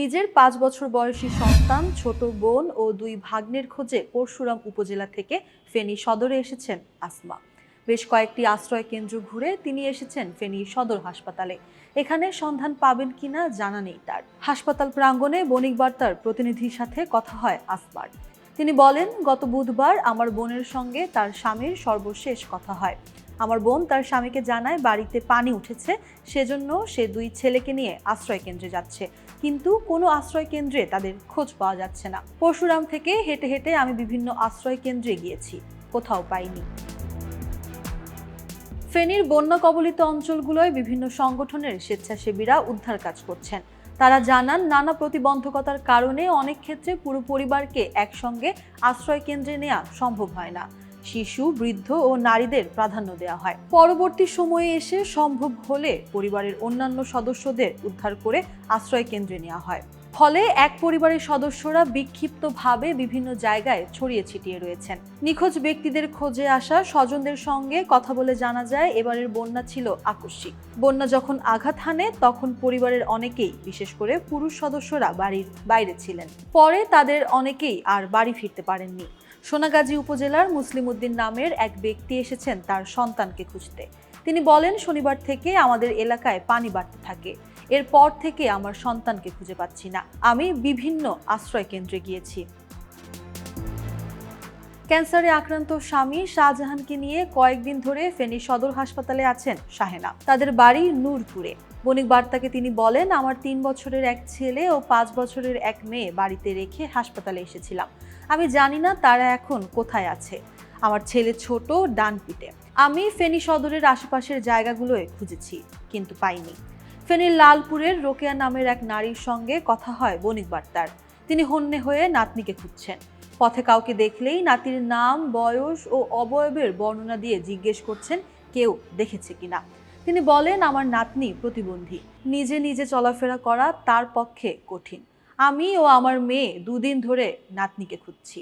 নিজের পাঁচ বছর বয়সী সন্তান, ছোট বোন ও দুই ভাগ্নের খোঁজে পরশুরাম উপজেলা থেকে ফেনী সদরে এসেছেন আসমা। বেশ কয়েকটি আশ্রয় কেন্দ্র ঘুরে তিনি এসেছেন ফেনী সদর হাসপাতালে। এখানে সন্ধান পাবেন কিনা জানা নেই তার। হাসপাতাল প্রাঙ্গণে বণিক বার্তার প্রতিনিধির সাথে কথা হয় আসবার তিনি বলেন, গত বুধবার আমার বোনের সঙ্গে তার স্বামীর সর্বশেষ কথা হয়। আমার বোন তার স্বামীকে জানায় বাড়িতে পানি উঠেছে, সেজন্য সে দুই ছেলেকে নিয়ে আশ্রয় কেন্দ্রে যাচ্ছে। কিন্তু কোনো আশ্রয় কেন্দ্রে তাদের খোঁজ পাওয়া যাচ্ছে না। পরশুরাম থেকে হেঁটে হেঁটে আমি বিভিন্ন আশ্রয় কেন্দ্রে গিয়েছি, কোথাও পাইনি। ফেনীর বন্যা কবলিত অঞ্চলগুলোয় বিভিন্ন সংগঠনের স্বেচ্ছাসেবীরা উদ্ধার কাজ করছেন। তারা জানান, নানা প্রতিবন্ধকতার কারণে অনেক ক্ষেত্রে পুরো পরিবারকে একসঙ্গে আশ্রয় কেন্দ্রে নেওয়া সম্ভব হয় না। শিশু, বৃদ্ধ ও নারীদের প্রাধান্য দেওয়া হয়। পরবর্তী সময়ে এসে সম্ভব হলে পরিবারের অন্যান্য সদস্যদের উদ্ধার করে আশ্রয় কেন্দ্রে নেওয়া হয়। ফলে এক পরিবারের সদস্যরা বিক্ষিপ্তভাবে বিভিন্ন জায়গায় ছড়িয়ে ছিটিয়ে রয়েছেন। নিখোঁজ ব্যক্তিদের খোঁজে আসা স্বজনদের সঙ্গে কথা বলে জানা যায়, এবারের বন্যা ছিল আকস্মিক। বন্যা যখন আঘাত হানে, তখন পরিবারের অনেকেই, বিশেষ করে পুরুষ সদস্যরা বাড়ির বাইরে ছিলেন। পরে তাদের অনেকেই আর বাড়ি ফিরতে পারেননি। সোনাগাজী উপজেলার মুসলিম উদ্দিন নামের এক ব্যক্তি এসেছেন তার সন্তানকে খুঁজতে। তিনি বলেন, শনিবার থেকে আমাদের এলাকায় পানি বাড়তে থাকে। এরপর থেকে আমার সন্তানকে খুঁজে পাচ্ছি না। আমি বিভিন্ন আশ্রয় কেন্দ্রে গিয়েছি। ক্যান্সারে আক্রান্ত স্বামী শাহজাহানকে নিয়ে কয়েকদিন ধরে ফেনী সদর হাসপাতালে আছেন শাহেনা। তাদের বাড়ি নূরপুরে। বণিক বার্তাকে তিনি বলেন, আমার তিন বছরের এক ছেলে ও পাঁচ বছরের এক মেয়ে বাড়িতে রেখে হাসপাতালে এসেছিলাম। আমি জানি না তারা এখন কোথায় আছে। আমার ছেলে ছোট ডান পিটে আমি ফেনী সদরের আশেপাশের জায়গাগুলোয় খুঁজেছি, কিন্তু পাইনি। ফেনীর লালপুরের রোকেয়া নামের এক নারীর সঙ্গে কথা হয় বণিক বার্তার। তিনি হন্যে হয়ে নাতনিকে খুঁজছেন। পথে কাউকে দেখলেই নাতির নাম, বয়স ও অবয়বের বর্ণনা দিয়ে জিজ্ঞেস করছেন, কেউ দেখেছে কিনা তিনি বলেন, আমার নাতনি প্রতিবন্ধী। নিজে নিজে চলাফেরা করা তার পক্ষে কঠিন। আমি ও আমার মেয়ে দুদিন ধরে নাতনিকে খুঁজছি।